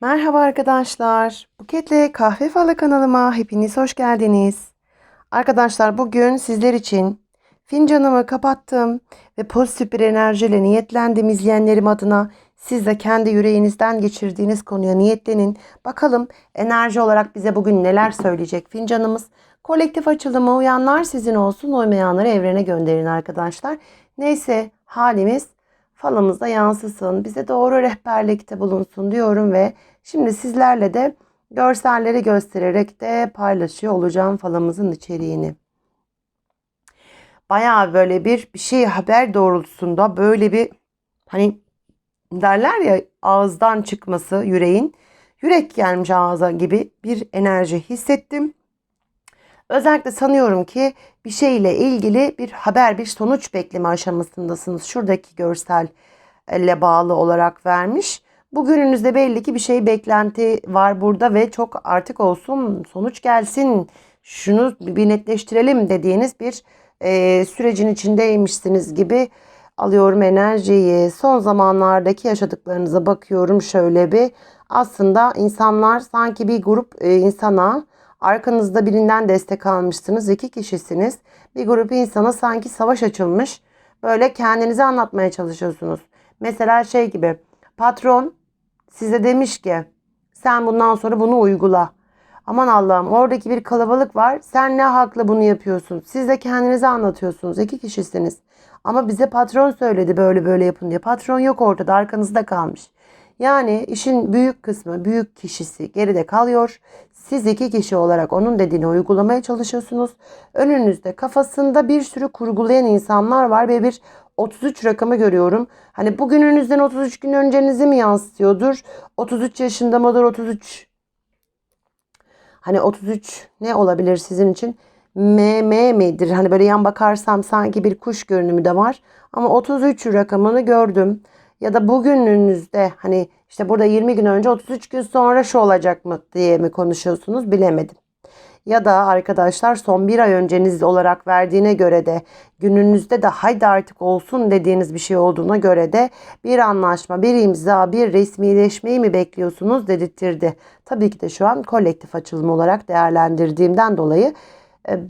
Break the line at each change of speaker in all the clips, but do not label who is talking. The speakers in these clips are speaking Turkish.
Merhaba arkadaşlar. Buketle Kahve Falı kanalıma hepiniz hoş geldiniz. Arkadaşlar bugün sizler için fincanımı kapattım ve pozitif bir enerjiyle niyetlendim izleyenlerim adına. Siz de kendi yüreğinizden geçirdiğiniz konuya niyetlenin. Bakalım enerji olarak bize bugün neler söyleyecek fincanımız. Kolektif açılımı uyanlar sizin olsun, uymayanları evrene gönderin arkadaşlar. Neyse halimiz falımızda yansısın, bize doğru rehberlikte bulunsun diyorum ve şimdi sizlerle de görselleri göstererek de paylaşıyor olacağım falımızın içeriğini. Bayağı böyle bir bir şey haber doğrultusunda böyle bir hani derler ya ağızdan çıkması yüreğin yürek gelmiş ağza gibi bir enerji hissettim. Özellikle sanıyorum ki bir şeyle ilgili bir haber, bir sonuç bekleme aşamasındasınız. Şuradaki görselle bağlı olarak vermiş. Bugününüzde belli ki bir şey beklenti var burada ve çok artık olsun sonuç gelsin şunu bir netleştirelim dediğiniz bir e, sürecin içindeymişsiniz gibi alıyorum enerjiyi. Son zamanlardaki yaşadıklarınıza bakıyorum şöyle bir. Aslında insanlar sanki bir grup e, insana arkanızda birinden destek almışsınız. iki kişisiniz. Bir grup insana sanki savaş açılmış. Böyle kendinizi anlatmaya çalışıyorsunuz. Mesela şey gibi patron size demiş ki sen bundan sonra bunu uygula. Aman Allah'ım oradaki bir kalabalık var. Sen ne hakla bunu yapıyorsun? Siz de kendinizi anlatıyorsunuz. İki kişisiniz. Ama bize patron söyledi böyle böyle yapın diye. Patron yok ortada arkanızda kalmış. Yani işin büyük kısmı, büyük kişisi geride kalıyor. Siz iki kişi olarak onun dediğini uygulamaya çalışıyorsunuz. Önünüzde kafasında bir sürü kurgulayan insanlar var ve bir 33 rakamı görüyorum. Hani bugününüzden 33 gün öncenizi mi yansıtıyordur? 33 yaşında mıdır 33? Hani 33 ne olabilir sizin için? M, M midir? Hani böyle yan bakarsam sanki bir kuş görünümü de var. Ama 33 rakamını gördüm. Ya da bugününüzde hani işte burada 20 gün önce 33 gün sonra şu olacak mı diye mi konuşuyorsunuz bilemedim. Ya da arkadaşlar son bir ay önceniz olarak verdiğine göre de gününüzde de haydi artık olsun dediğiniz bir şey olduğuna göre de bir anlaşma, bir imza, bir resmileşmeyi mi bekliyorsunuz dedirtirdi. Tabii ki de şu an kolektif açılım olarak değerlendirdiğimden dolayı e,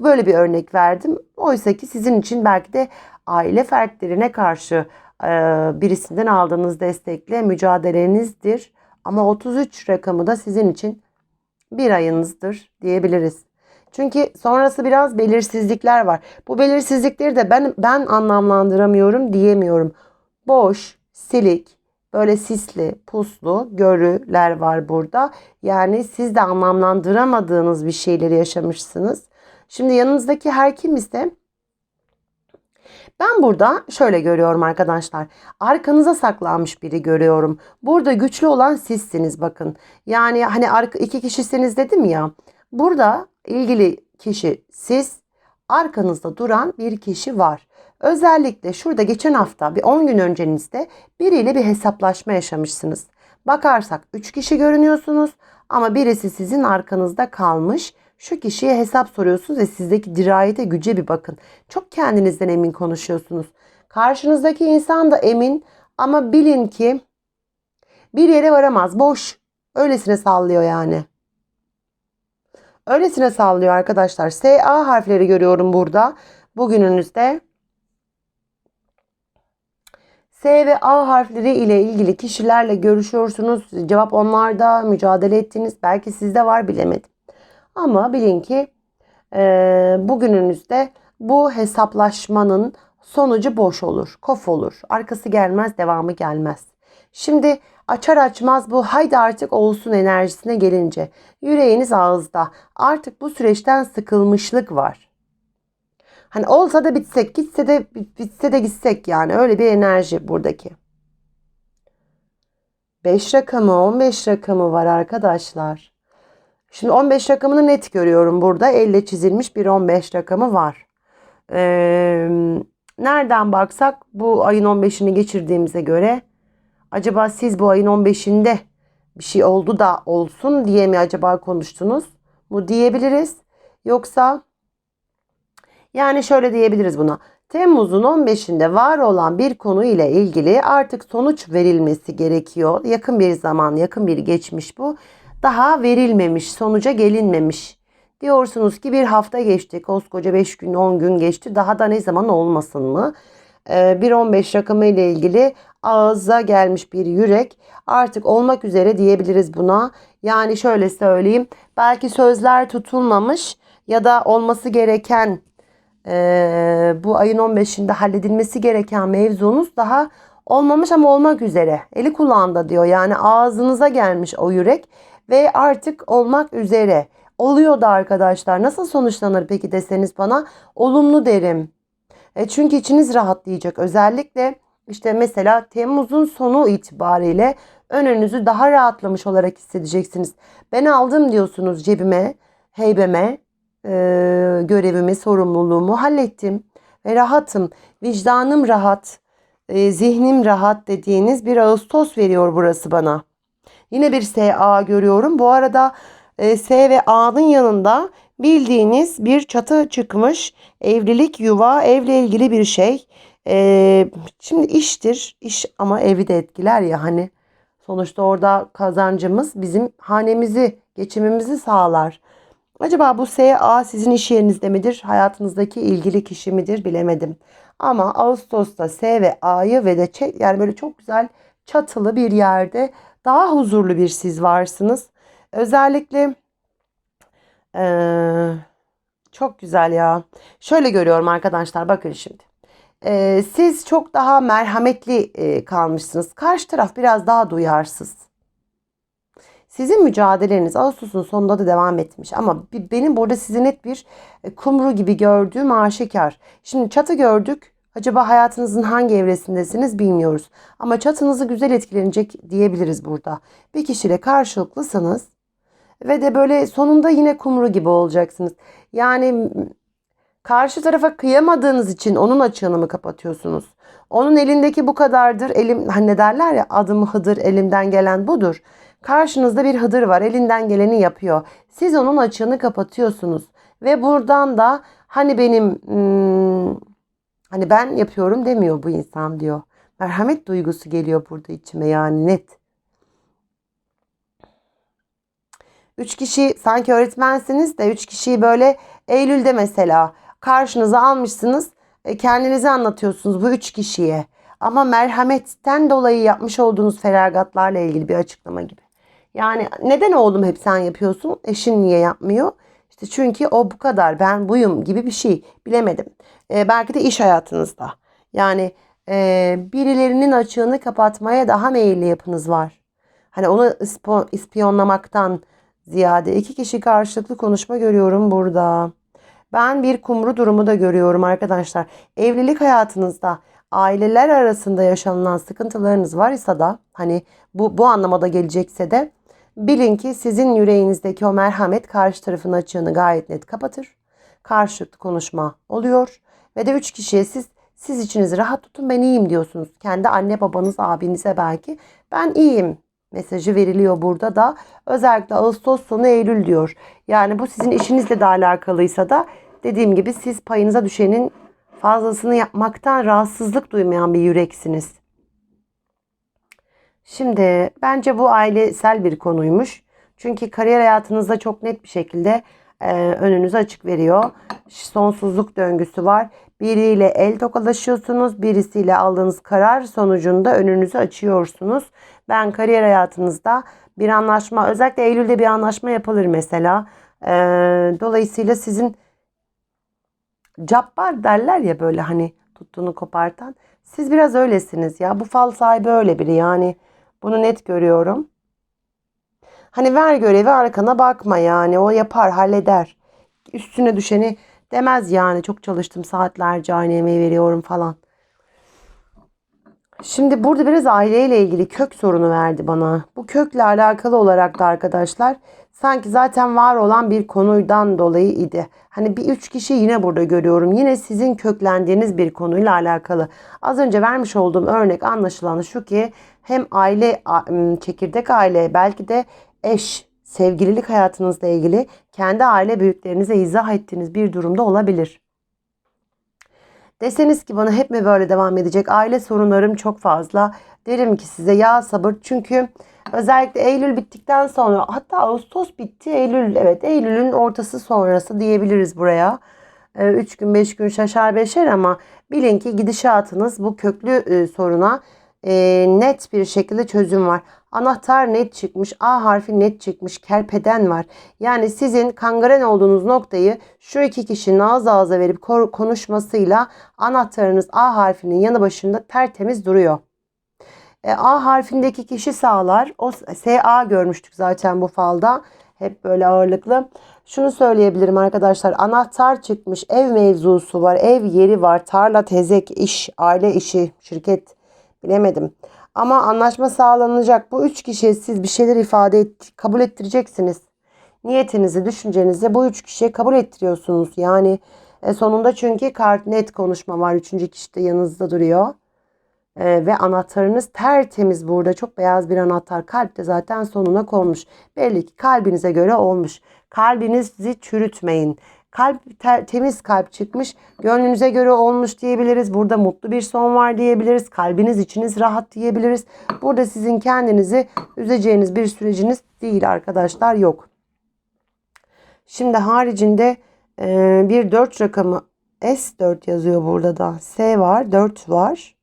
böyle bir örnek verdim. Oysa ki sizin için belki de aile fertlerine karşı birisinden aldığınız destekle mücadelenizdir. Ama 33 rakamı da sizin için bir ayınızdır diyebiliriz. Çünkü sonrası biraz belirsizlikler var. Bu belirsizlikleri de ben ben anlamlandıramıyorum diyemiyorum. Boş, silik, böyle sisli, puslu görüler var burada. Yani siz de anlamlandıramadığınız bir şeyleri yaşamışsınız. Şimdi yanınızdaki her kim ise ben burada şöyle görüyorum arkadaşlar. Arkanıza saklanmış biri görüyorum. Burada güçlü olan sizsiniz bakın. Yani hani iki kişisiniz dedim ya. Burada ilgili kişi siz, arkanızda duran bir kişi var. Özellikle şurada geçen hafta bir 10 gün öncenizde biriyle bir hesaplaşma yaşamışsınız. Bakarsak 3 kişi görünüyorsunuz ama birisi sizin arkanızda kalmış şu kişiye hesap soruyorsunuz ve sizdeki dirayete güce bir bakın. Çok kendinizden emin konuşuyorsunuz. Karşınızdaki insan da emin ama bilin ki bir yere varamaz. Boş. Öylesine sallıyor yani. Öylesine sallıyor arkadaşlar. S, A harfleri görüyorum burada. Bugününüzde S ve A harfleri ile ilgili kişilerle görüşüyorsunuz. Cevap onlarda, mücadele ettiniz. Belki sizde var bilemedim. Ama bilin ki e, bugününüzde bu hesaplaşmanın sonucu boş olur, kof olur. Arkası gelmez, devamı gelmez. Şimdi açar açmaz bu haydi artık olsun enerjisine gelince yüreğiniz ağızda. Artık bu süreçten sıkılmışlık var. Hani olsa da bitsek, gitse de bitse de gitsek yani öyle bir enerji buradaki. 5 rakamı, 15 rakamı var arkadaşlar. Şimdi 15 rakamını net görüyorum burada. Elle çizilmiş bir 15 rakamı var. Ee, nereden baksak bu ayın 15'ini geçirdiğimize göre acaba siz bu ayın 15'inde bir şey oldu da olsun diye mi acaba konuştunuz? Bu diyebiliriz. Yoksa yani şöyle diyebiliriz buna. Temmuz'un 15'inde var olan bir konu ile ilgili artık sonuç verilmesi gerekiyor. Yakın bir zaman, yakın bir geçmiş bu. Daha verilmemiş, sonuca gelinmemiş. Diyorsunuz ki bir hafta geçti, koskoca 5 gün, 10 gün geçti. Daha da ne zaman olmasın mı? Ee, 1.15 rakamı ile ilgili ağza gelmiş bir yürek artık olmak üzere diyebiliriz buna. Yani şöyle söyleyeyim. Belki sözler tutulmamış ya da olması gereken e, bu ayın 15'inde halledilmesi gereken mevzunuz daha olmamış ama olmak üzere. Eli kulağında diyor. Yani ağzınıza gelmiş o yürek ve artık olmak üzere. Oluyor da arkadaşlar. Nasıl sonuçlanır peki deseniz bana olumlu derim. E çünkü içiniz rahatlayacak. Özellikle işte mesela Temmuz'un sonu itibariyle önünüzü daha rahatlamış olarak hissedeceksiniz. Ben aldım diyorsunuz cebime, heybeme, e, görevimi, sorumluluğumu hallettim ve rahatım. Vicdanım rahat, e, zihnim rahat dediğiniz bir Ağustos veriyor burası bana. Yine bir SA görüyorum. Bu arada e, S ve A'nın yanında bildiğiniz bir çatı çıkmış. Evlilik, yuva, evle ilgili bir şey. E, şimdi iştir. iş ama evi de etkiler ya hani. Sonuçta orada kazancımız bizim hanemizi, geçimimizi sağlar. Acaba bu SA sizin iş yerinizde midir? Hayatınızdaki ilgili kişi midir? Bilemedim. Ama Ağustos'ta S ve A'yı ve de Ç yani böyle çok güzel çatılı bir yerde daha huzurlu bir siz varsınız. Özellikle ee, çok güzel ya. Şöyle görüyorum arkadaşlar bakın şimdi. Ee, siz çok daha merhametli e, kalmışsınız. Karşı taraf biraz daha duyarsız. Sizin mücadeleniz Ağustos'un sonunda da devam etmiş ama benim burada sizi net bir e, kumru gibi gördüğüm aşikar. Şimdi çatı gördük. Acaba hayatınızın hangi evresindesiniz bilmiyoruz. Ama çatınızı güzel etkilenecek diyebiliriz burada. Bir kişiyle karşılıklısınız ve de böyle sonunda yine kumru gibi olacaksınız. Yani karşı tarafa kıyamadığınız için onun açığını mı kapatıyorsunuz? Onun elindeki bu kadardır. Elim hani derler ya adım hıdır elimden gelen budur. Karşınızda bir hıdır var. Elinden geleni yapıyor. Siz onun açığını kapatıyorsunuz. Ve buradan da hani benim hmm, hani ben yapıyorum demiyor bu insan diyor. Merhamet duygusu geliyor burada içime yani net. Üç kişi sanki öğretmensiniz de üç kişiyi böyle Eylül'de mesela karşınıza almışsınız. E, kendinizi anlatıyorsunuz bu üç kişiye. Ama merhametten dolayı yapmış olduğunuz feragatlarla ilgili bir açıklama gibi. Yani neden oğlum hep sen yapıyorsun? Eşin niye yapmıyor? İşte çünkü o bu kadar ben buyum gibi bir şey bilemedim. E, belki de iş hayatınızda. Yani e, birilerinin açığını kapatmaya daha meyilli yapınız var. Hani onu ispiyonlamaktan ziyade iki kişi karşılıklı konuşma görüyorum burada. Ben bir kumru durumu da görüyorum arkadaşlar. Evlilik hayatınızda aileler arasında yaşanılan sıkıntılarınız var ise da hani bu, bu anlamada gelecekse de bilin ki sizin yüreğinizdeki o merhamet karşı tarafın açığını gayet net kapatır. Karşılıklı konuşma oluyor ve de üç kişiye siz siz içinizi rahat tutun ben iyiyim diyorsunuz. Kendi anne babanız abinize belki ben iyiyim mesajı veriliyor burada da. Özellikle Ağustos sonu Eylül diyor. Yani bu sizin işinizle de alakalıysa da dediğim gibi siz payınıza düşenin fazlasını yapmaktan rahatsızlık duymayan bir yüreksiniz. Şimdi bence bu ailesel bir konuymuş. Çünkü kariyer hayatınızda çok net bir şekilde e, önünüzü açık veriyor. Sonsuzluk döngüsü var. Biriyle el tokalaşıyorsunuz. Birisiyle aldığınız karar sonucunda önünüzü açıyorsunuz. Ben kariyer hayatınızda bir anlaşma özellikle Eylül'de bir anlaşma yapılır mesela. E, dolayısıyla sizin cabbar derler ya böyle hani tuttuğunu kopartan. Siz biraz öylesiniz ya. Bu fal sahibi öyle biri yani. Bunu net görüyorum. Hani ver görevi arkana bakma yani. O yapar, halleder. Üstüne düşeni demez yani. Çok çalıştım saatlerce aynı emeği veriyorum falan. Şimdi burada biraz aileyle ilgili kök sorunu verdi bana. Bu kökle alakalı olarak da arkadaşlar sanki zaten var olan bir konuydan dolayı idi. Hani bir üç kişi yine burada görüyorum. Yine sizin köklendiğiniz bir konuyla alakalı. Az önce vermiş olduğum örnek anlaşılan şu ki hem aile çekirdek aile belki de eş sevgililik hayatınızla ilgili kendi aile büyüklerinize izah ettiğiniz bir durumda olabilir. Deseniz ki bana hep mi böyle devam edecek? Aile sorunlarım çok fazla. Derim ki size ya sabır. Çünkü özellikle Eylül bittikten sonra hatta Ağustos bitti. Eylül evet Eylül'ün ortası sonrası diyebiliriz buraya. 3 gün 5 gün şaşar beşer ama bilin ki gidişatınız bu köklü e, soruna e, net bir şekilde çözüm var. Anahtar net çıkmış, A harfi net çıkmış, kerpeden var. Yani sizin kangren olduğunuz noktayı şu iki kişinin ağız ağza verip konuşmasıyla anahtarınız A harfinin yanı başında tertemiz duruyor. E, A harfindeki kişi sağlar. O SA görmüştük zaten bu falda. Hep böyle ağırlıklı. Şunu söyleyebilirim arkadaşlar. Anahtar çıkmış. Ev mevzusu var. Ev yeri var. Tarla, tezek, iş, aile işi, şirket. Bilemedim. Ama anlaşma sağlanacak. Bu üç kişiye siz bir şeyler ifade et, kabul ettireceksiniz. Niyetinizi, düşüncenizi bu üç kişiye kabul ettiriyorsunuz. Yani e, sonunda çünkü kart net konuşma var. Üçüncü kişi de yanınızda duruyor. E, ve anahtarınız tertemiz burada. Çok beyaz bir anahtar. Kalp de zaten sonuna konmuş. Belli ki kalbinize göre olmuş. Kalbinizi çürütmeyin. Kalp te- temiz kalp çıkmış. Gönlünüze göre olmuş diyebiliriz. Burada mutlu bir son var diyebiliriz. Kalbiniz içiniz rahat diyebiliriz. Burada sizin kendinizi üzeceğiniz bir süreciniz değil arkadaşlar yok. Şimdi haricinde e, bir 4 rakamı S4 yazıyor burada da. S var 4 var.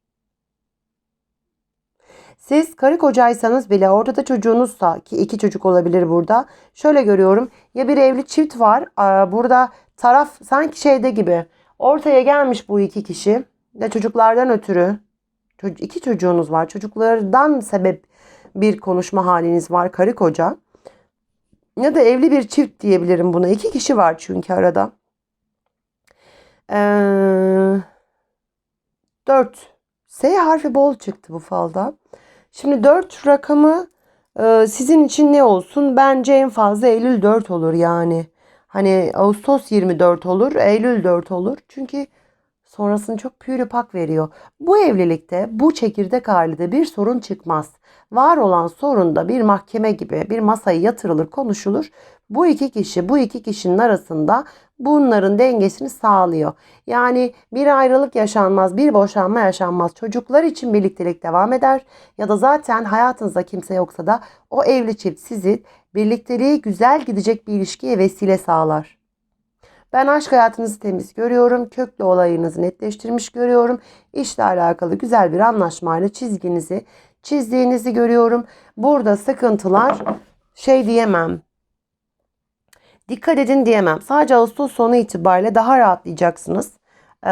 Siz karı kocaysanız bile ortada çocuğunuzsa ki iki çocuk olabilir burada. Şöyle görüyorum ya bir evli çift var. Burada taraf sanki şeyde gibi ortaya gelmiş bu iki kişi. Ya çocuklardan ötürü iki çocuğunuz var. Çocuklardan sebep bir konuşma haliniz var karı koca. Ya da evli bir çift diyebilirim buna. İki kişi var çünkü arada. Ee, 4. S harfi bol çıktı bu falda. Şimdi 4 rakamı e, sizin için ne olsun? Bence en fazla Eylül 4 olur yani. Hani Ağustos 24 olur, Eylül 4 olur. Çünkü sonrasını çok pürüpak veriyor. Bu evlilikte, bu çekirdek ailede bir sorun çıkmaz. Var olan sorunda bir mahkeme gibi bir masaya yatırılır, konuşulur. Bu iki kişi, bu iki kişinin arasında bunların dengesini sağlıyor. Yani bir ayrılık yaşanmaz, bir boşanma yaşanmaz. Çocuklar için birliktelik devam eder ya da zaten hayatınızda kimse yoksa da o evli çift sizi birlikteliği güzel gidecek bir ilişkiye vesile sağlar. Ben aşk hayatınızı temiz görüyorum. Köklü olayınızı netleştirmiş görüyorum. İşle alakalı güzel bir anlaşmayla çizginizi çizdiğinizi görüyorum. Burada sıkıntılar şey diyemem. Dikkat edin diyemem. Sadece Ağustos sonu itibariyle daha rahatlayacaksınız. Ee,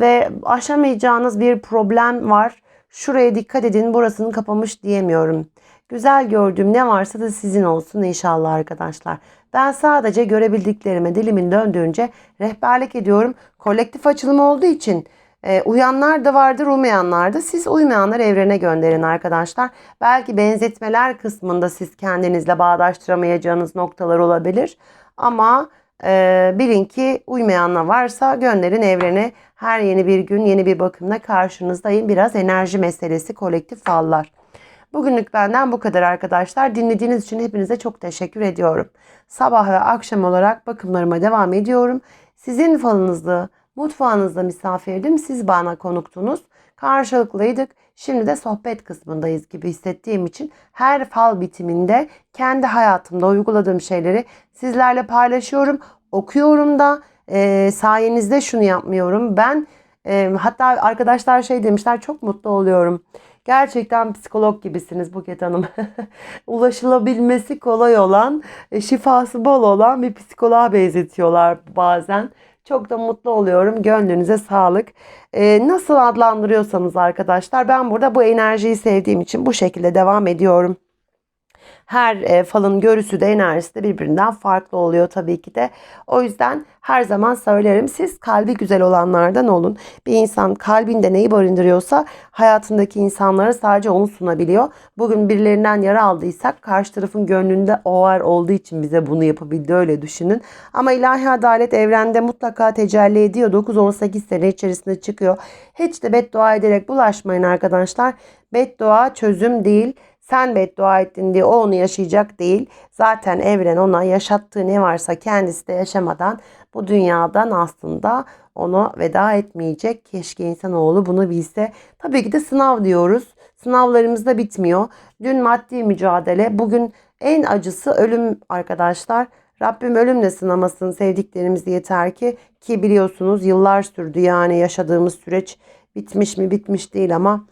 ve aşamayacağınız bir problem var. Şuraya dikkat edin burasını kapamış diyemiyorum. Güzel gördüğüm ne varsa da sizin olsun inşallah arkadaşlar. Ben sadece görebildiklerime dilimin döndüğünce rehberlik ediyorum. Kolektif açılım olduğu için e, uyanlar da vardır, uymayanlar da. Siz uymayanları evrene gönderin arkadaşlar. Belki benzetmeler kısmında siz kendinizle bağdaştıramayacağınız noktalar olabilir. Ama e, bilin ki uymayanlar varsa gönderin evrene. Her yeni bir gün yeni bir bakımla karşınızdayım. Biraz enerji meselesi kolektif fallar. Bugünlük benden bu kadar arkadaşlar. Dinlediğiniz için hepinize çok teşekkür ediyorum. Sabah ve akşam olarak bakımlarıma devam ediyorum. Sizin falınızda, mutfağınızda misafirdim. Siz bana konuktunuz. Karşılıklıydık. Şimdi de sohbet kısmındayız gibi hissettiğim için her fal bitiminde kendi hayatımda uyguladığım şeyleri sizlerle paylaşıyorum. Okuyorum da e, sayenizde şunu yapmıyorum. Ben e, hatta arkadaşlar şey demişler çok mutlu oluyorum. Gerçekten psikolog gibisiniz Buket Hanım. Ulaşılabilmesi kolay olan, e, şifası bol olan bir psikoloğa benzetiyorlar bazen. Çok da mutlu oluyorum. Gönlünüze sağlık. Ee, nasıl adlandırıyorsanız arkadaşlar ben burada bu enerjiyi sevdiğim için bu şekilde devam ediyorum. Her e, falın görüsü de enerjisi de birbirinden farklı oluyor tabii ki de. O yüzden her zaman söylerim siz kalbi güzel olanlardan olun. Bir insan kalbinde neyi barındırıyorsa hayatındaki insanlara sadece onu sunabiliyor. Bugün birilerinden yara aldıysak karşı tarafın gönlünde o var olduğu için bize bunu yapabildi öyle düşünün. Ama ilahi adalet evrende mutlaka tecelli ediyor. 9-18 sene içerisinde çıkıyor. Hiç de beddua ederek bulaşmayın arkadaşlar. Beddua çözüm değil Sen beddua ettin diye o onu yaşayacak değil. Zaten evren ona yaşattığı ne varsa kendisi de yaşamadan bu dünyadan aslında ona veda etmeyecek. Keşke insanoğlu bunu bilse. Tabii ki de sınav diyoruz. Sınavlarımız da bitmiyor. Dün maddi mücadele, bugün en acısı ölüm arkadaşlar. Rabbim ölümle sınamasın sevdiklerimizi yeter ki ki biliyorsunuz yıllar sürdü yani yaşadığımız süreç bitmiş mi bitmiş değil ama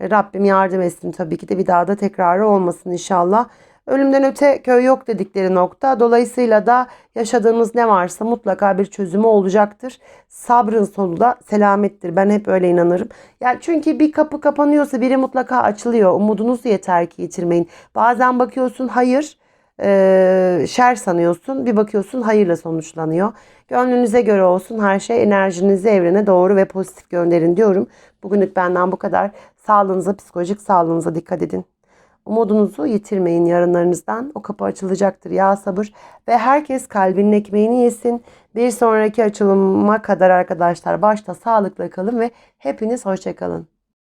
Rabbim yardım etsin tabii ki de bir daha da tekrarı olmasın inşallah. Ölümden öte köy yok dedikleri nokta. Dolayısıyla da yaşadığımız ne varsa mutlaka bir çözümü olacaktır. Sabrın sonu da selamettir. Ben hep öyle inanırım. Yani çünkü bir kapı kapanıyorsa biri mutlaka açılıyor. Umudunuzu yeter ki yitirmeyin. Bazen bakıyorsun hayır e, şer sanıyorsun. Bir bakıyorsun hayırla sonuçlanıyor. Gönlünüze göre olsun her şey enerjinizi evrene doğru ve pozitif gönderin diyorum. Bugünlük benden bu kadar. Sağlığınıza, psikolojik sağlığınıza dikkat edin. Umudunuzu yitirmeyin yarınlarınızdan. O kapı açılacaktır ya sabır. Ve herkes kalbinin ekmeğini yesin. Bir sonraki açılıma kadar arkadaşlar başta sağlıkla kalın ve hepiniz hoşçakalın.